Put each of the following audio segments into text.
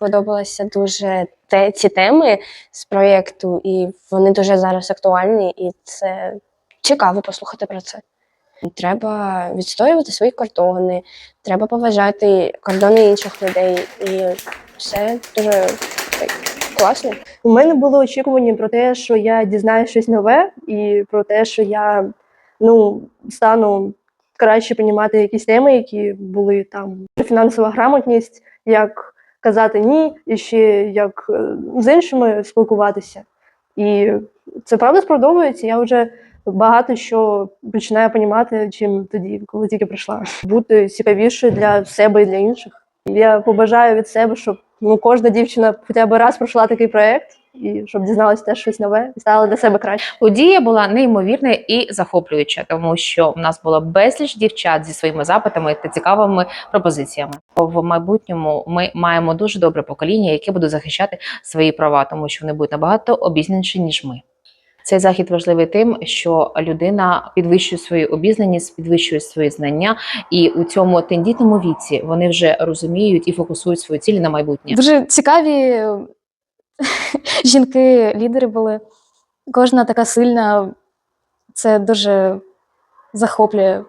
сподобалися дуже те, ці теми з проєкту, і вони дуже зараз актуальні, і це цікаво послухати про це. Треба відстоювати свої кордони, треба поважати кордони інших людей, і все дуже класно. У мене було очікування про те, що я дізнаюся щось нове, і про те, що я ну, стану краще розуміти якісь теми, які були там фінансова грамотність, як казати ні, і ще як е, з іншими спілкуватися. І це правда спродовується. Я вже багато що починаю розуміти, чим тоді, коли тільки прийшла. Бути цікавішою для себе і для інших. Я побажаю від себе, щоб ну, кожна дівчина хоча б раз пройшла такий проєкт, і щоб дізналася теж щось нове і стала для себе краще. Подія була неймовірна і захоплююча, тому що в нас було безліч дівчат зі своїми запитами та цікавими пропозиціями. В майбутньому ми маємо дуже добре покоління, яке буде захищати свої права, тому що вони будуть набагато обізнаніші ніж ми. Цей захід важливий тим, що людина підвищує свою обізнаність, підвищує свої знання, і у цьому тендітному віці вони вже розуміють і фокусують свої цілі на майбутнє. Дуже цікаві жінки-лідери були. Кожна така сильна. Це дуже захоплює.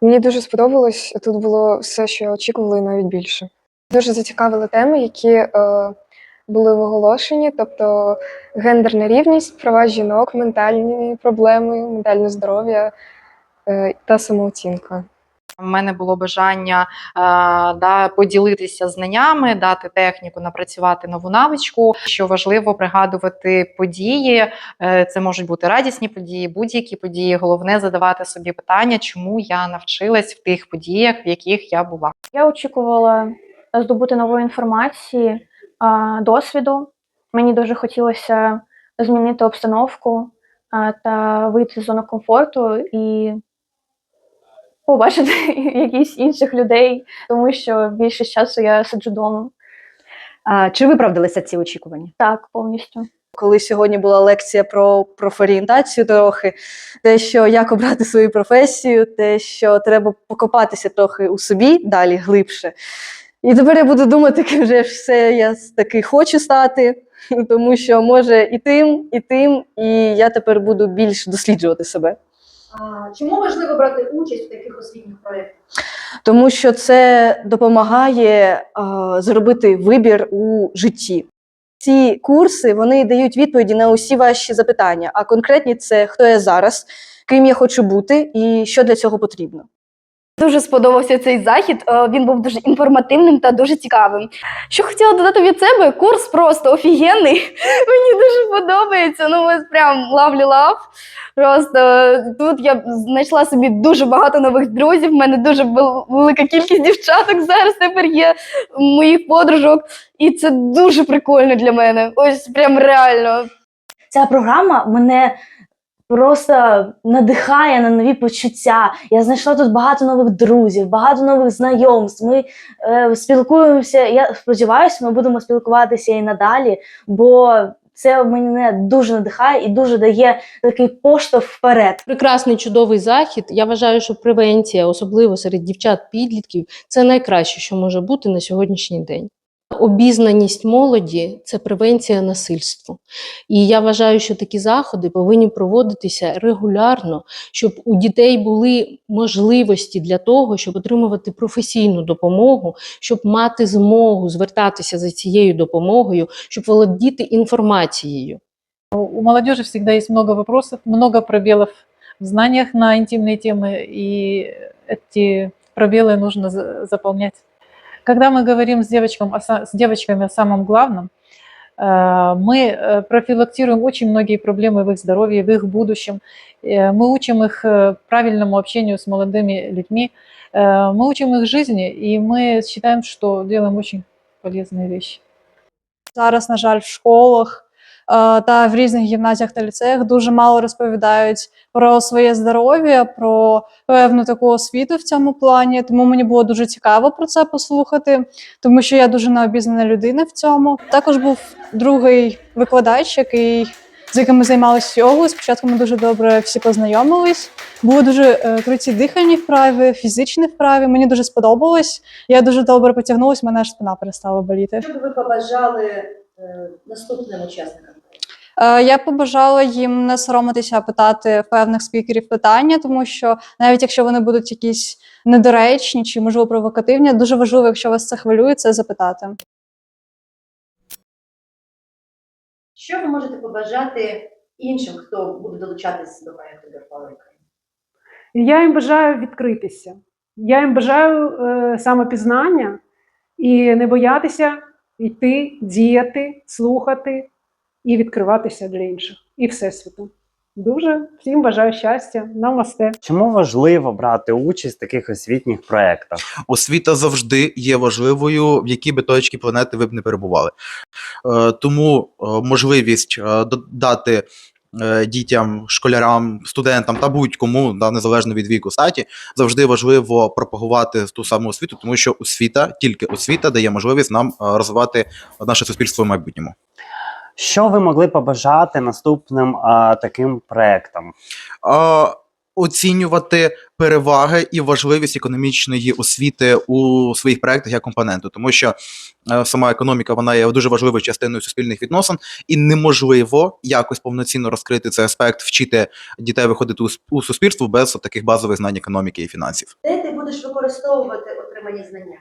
Мені дуже сподобалось. Тут було все, що я очікувала, і навіть більше. Дуже зацікавили теми, які е, були в оголошенні, тобто гендерна рівність, права жінок, ментальні проблеми, ментальне здоров'я е, та самооцінка. У мене було бажання е, да, поділитися знаннями, дати техніку, напрацювати нову навичку. Що важливо пригадувати події. Е, це можуть бути радісні події, будь-які події. Головне задавати собі питання, чому я навчилась в тих подіях, в яких я була. Я очікувала здобути нової інформації, а, досвіду. Мені дуже хотілося змінити обстановку та вийти з зони комфорту і побачити якісь інших людей, тому що більшість часу я сиджу вдома. А, чи виправдалися ці очікування? Так, повністю. Коли сьогодні була лекція про профорієнтацію трохи, те, що як обрати свою професію, те, що треба покопатися трохи у собі далі глибше. І тепер я буду думати, ким вже все я таки хочу стати, тому що може і тим, і тим, і я тепер буду більш досліджувати себе. Чому важливо брати участь в таких освітніх проєктах? Тому що це допомагає зробити вибір у житті. Ці курси вони дають відповіді на усі ваші запитання, а конкретні це хто я зараз, ким я хочу бути і що для цього потрібно. Дуже сподобався цей захід. е, Він був дуже інформативним та дуже цікавим. Що хотіла додати від себе, курс просто офігенний. Мені дуже подобається. Ну, ось прям лавлі лав. Просто е, тут я знайшла собі дуже багато нових друзів. У мене дуже велика кількість дівчаток зараз тепер є моїх подружок. І це дуже прикольно для мене. Ось прям реально. Ця програма мене просто надихає на нові почуття. Я знайшла тут багато нових друзів, багато нових знайомств. Ми е, спілкуємося. Я сподіваюся, ми будемо спілкуватися і надалі, бо це мене дуже надихає і дуже дає такий поштовх вперед. Прекрасний чудовий захід. Я вважаю, що превенція, особливо серед дівчат-підлітків, це найкраще, що може бути на сьогоднішній день. Обізнаність молоді це превенція насильству. І я вважаю, що такі заходи повинні проводитися регулярно, щоб у дітей були можливості для того, щоб отримувати професійну допомогу, щоб мати змогу звертатися за цією допомогою, щоб володіти інформацією. У молодежи всегда есть много вопросов, много пробелов в знаниях на интимные темы, и эти пробелы нужно за- заполнять. Когда мы говорим с, девочкам, с девочками о самом главном, э, мы э, профилактируем очень многие проблемы в их здоровье, в их будущем. Э, Мы учим их правильному общению с молодыми людьми, мы учим их жизни, и мы считаем, что делаем очень полезные вещи. Зараз, на жаль, в школах та в різних гімназіях та ліцеях дуже мало розповідають про своє здоров'я, про певну таку освіту в цьому плані. Тому мені було дуже цікаво про це послухати, тому що я дуже необізнана людина в цьому. Також був другий викладач, який з якими займалися йогою. Спочатку ми дуже добре всі познайомились. Були дуже е, круті дихальні вправи, фізичні вправи. Мені дуже сподобалось. Я дуже добре потягнулась, мене аж спина перестала боліти. Що б ви побажали е, наступним учасникам? Е, Я побажала їм не соромитися питати певних спікерів питання, тому що навіть якщо вони будуть якісь недоречні чи можливо провокативні, дуже важливо, якщо вас це хвилює, це запитати. Що ви можете побажати іншим, хто буде долучатися до Держава Я їм бажаю відкритися. Я їм бажаю е, самопізнання і не боятися йти, діяти, слухати і відкриватися для інших і всесвіту. Дуже всім бажаю щастя, намасте. Чому важливо брати участь в таких освітніх проєктах? освіта завжди є важливою, в якій би точці планети ви б не перебували. Е, Тому е, можливість е, до- дати е, дітям, школярам, студентам та будь-кому, да, незалежно від віку статі, завжди важливо пропагувати ту саму освіту, тому що освіта, тільки освіта дає можливість нам розвивати наше суспільство в майбутньому. Що ви могли побажати наступним а, таким проектам? А, Оцінювати переваги і важливість економічної освіти у своїх проектах як компоненту, тому що е, сама економіка вона є дуже важливою частиною суспільних відносин, і неможливо якось повноцінно розкрити цей аспект, вчити дітей виходити у, у суспільство без таких базових знань економіки і фінансів. Де ти будеш використовувати отримані знання?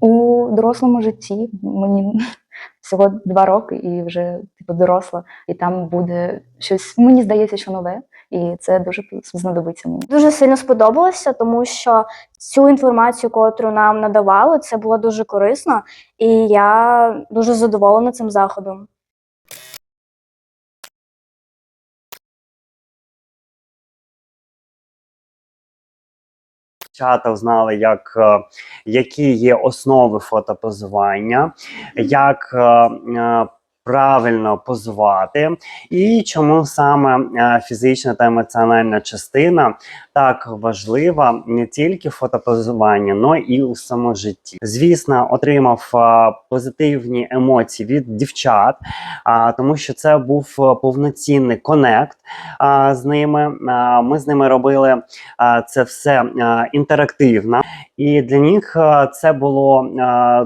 У дорослому житті мені всього два роки і вже типу доросла, і там буде щось, мені здається, що нове, і це дуже знадобиться мені. Дуже сильно сподобалося, тому що цю інформацію, котру нам надавали, це було дуже корисно, і я дуже задоволена цим заходом. Дівчата знали, як, е, які є основи фотопозування, як е, е, правильно позувати, і чому саме е, фізична та емоціональна частина так важлива не тільки в фотопозуванні, але і у самому житті. Звісно, отримав е, позитивні емоції від дівчат, тому що це був е, повноцінний конект з ними. Ми з ними робили це все інтерактивно, і для них це було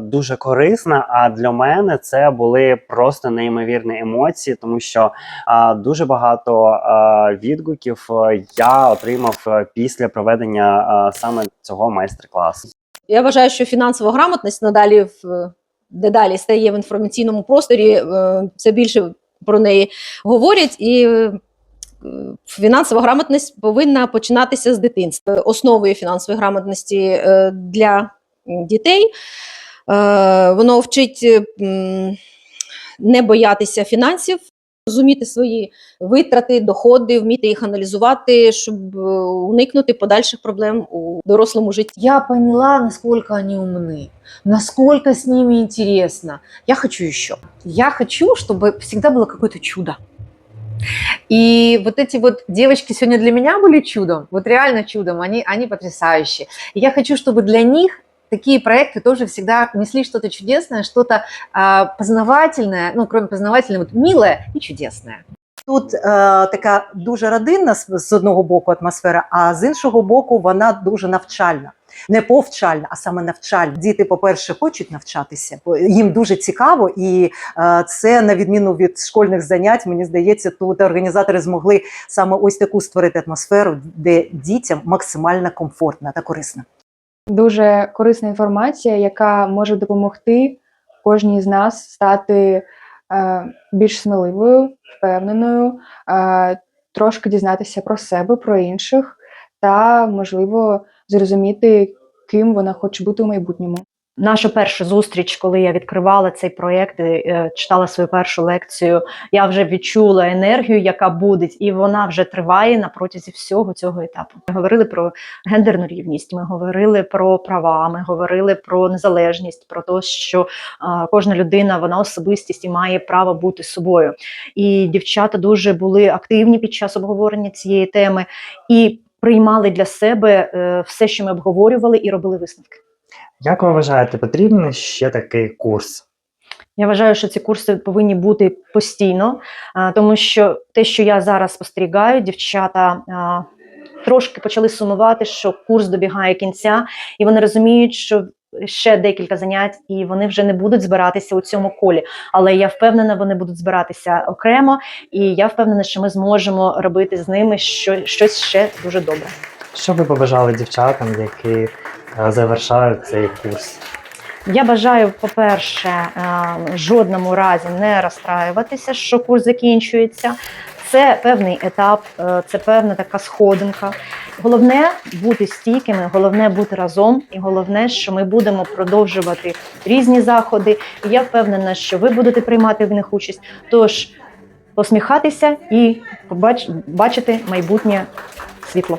дуже корисно. А для мене це були просто неймовірні емоції, тому що а, дуже багато а, відгуків я отримав після проведення а, саме цього майстер-класу. Я вважаю, що фінансова грамотність надалі в дедалі стає в інформаційному просторі. е, Все більше про неї говорять, і е, фінансова грамотність повинна починатися з дитинства. Основою фінансової грамотності е, для дітей е, воно вчить не боятися фінансів. Розуміти свої витрати, доходи, вміти їх аналізувати, щоб е, уникнути подальших проблем у дорослому житті. Я поняла, насколько они умны, насколько с ними интересно. Я хочу еще. Я хочу, чтобы всегда было какое-то чудо. И вот эти вот девочки сегодня для меня были чудом, вот реально чудом, они, они потрясающие. И я хочу, чтобы для них такие проекты тоже всегда несли что-то чудесное, что-то а, познавательное, ну, кроме познавательного, вот милое и чудесное. Тут е, така дуже родинна з, одного боку атмосфера, а з іншого боку, вона дуже навчальна. Не повчальна, а саме навчальна. Діти, по-перше, хочуть навчатися, їм дуже цікаво, і е, це на відміну від школьних занять, мені здається, тут організатори змогли саме ось таку створити атмосферу, де дітям максимально комфортна та корисна. Дуже корисна інформація, яка може допомогти кожній з нас стати е, більш сміливою, впевненою, е, трошки дізнатися про себе, про інших, та, можливо, зрозуміти, ким вона хоче бути у майбутньому. Наша перша зустріч, коли я відкривала цей проєкт, е, читала свою першу лекцію, я вже відчула енергію, яка буде, і вона вже триває на протязі всього цього етапу. Ми говорили про гендерну рівність, ми говорили про права, ми говорили про незалежність, про те, що кожна людина вона особистість і має право бути собою. І дівчата дуже були активні під час обговорення цієї теми і приймали для себе е, все, що ми обговорювали, і робили висновки. Як ви вважаєте, потрібен ще такий курс? Я вважаю, що ці курси повинні бути постійно, тому що те, що я зараз спостерігаю, дівчата трошки почали сумувати, що курс добігає кінця, і вони розуміють, що ще декілька занять, і вони вже не будуть збиратися у цьому колі. Але я впевнена, вони будуть збиратися окремо, і я впевнена, що ми зможемо робити з ними щось ще дуже добре. Що ви побажали дівчатам, які е, завершають цей курс? Я бажаю, по-перше, е, жодному разі не розстраюватися, що курс закінчується. Це певний етап, е, це певна така сходинка. Головне бути стійкими, головне бути разом, і головне, що ми будемо продовжувати різні заходи. І я впевнена, що ви будете приймати в них участь. Тож посміхатися і бачити майбутнє світло.